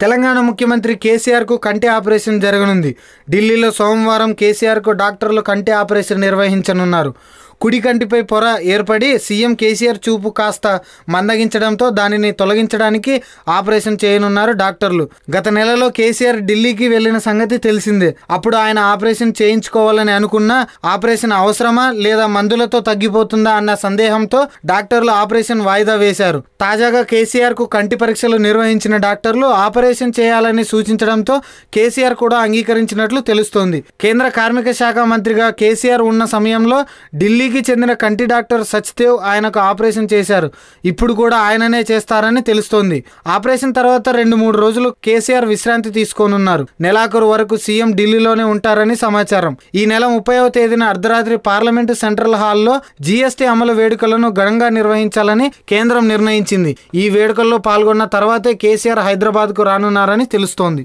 తెలంగాణ ముఖ్యమంత్రి కేసీఆర్కు కంటి ఆపరేషన్ జరగనుంది. ఢిల్లీలో సోమవారం కేసీఆర్కు డాక్టర్లు కంటి ఆపరేషన్ నిర్వహించనున్నారు. కుడి కంటిపై పొర ఏర్పడి సీఎం కేసీఆర్ చూపు కాస్త మందగించడంతో దానిని తొలగించడానికి ఆపరేషన్ చేయనున్నారు డాక్టర్లు. గత నెలలో కేసీఆర్ ఢిల్లీకి వెళ్ళిన సంగతి తెలిసిందే. అప్పుడు ఆయన ఆపరేషన్ చేయించుకోవాలని అనుకున్నా ఆపరేషన్ అవసరమా లేదా మందులతో తగ్గిపోతుందా అన్న సందేహంతో డాక్టర్లు ఆపరేషన్ వాయిదా వేశారు. తాజాగా కేసీఆర్కు కంటి పరీక్షలు నిర్వహించిన డాక్టర్లు ఆపరేషన్ చేయాలని సూచించడంతో కేసీఆర్ కూడా అంగీకరించినట్లు తెలుస్తోంది. కేంద్ర కార్మిక శాఖ మంత్రిగా కేసీఆర్ ఉన్న సమయంలో ఢిల్లీ ఢిల్లీకి చెందిన కంటి డాక్టర్ సచ్దేవ్ ఆయనకు ఆపరేషన్ చేశారు. ఇప్పుడు కూడా ఆయననే చేస్తారని తెలుస్తోంది. ఆపరేషన్ తర్వాత రెండు మూడు రోజులు కేసీఆర్ విశ్రాంతి తీసుకోనున్నారు. నెలాఖరు వరకు సీఎం ఢిల్లీలోనే ఉంటారని సమాచారం. ఈ నెల ముప్పైవ తేదీన అర్ధరాత్రి పార్లమెంటు సెంట్రల్ హాల్లో జీఎస్టీ అమలు వేడుకలను ఘనంగా నిర్వహించాలని కేంద్రం నిర్ణయించింది. ఈ వేడుకల్లో పాల్గొన్న తర్వాతే కేసీఆర్ హైదరాబాద్కు రానున్నారని తెలుస్తోంది.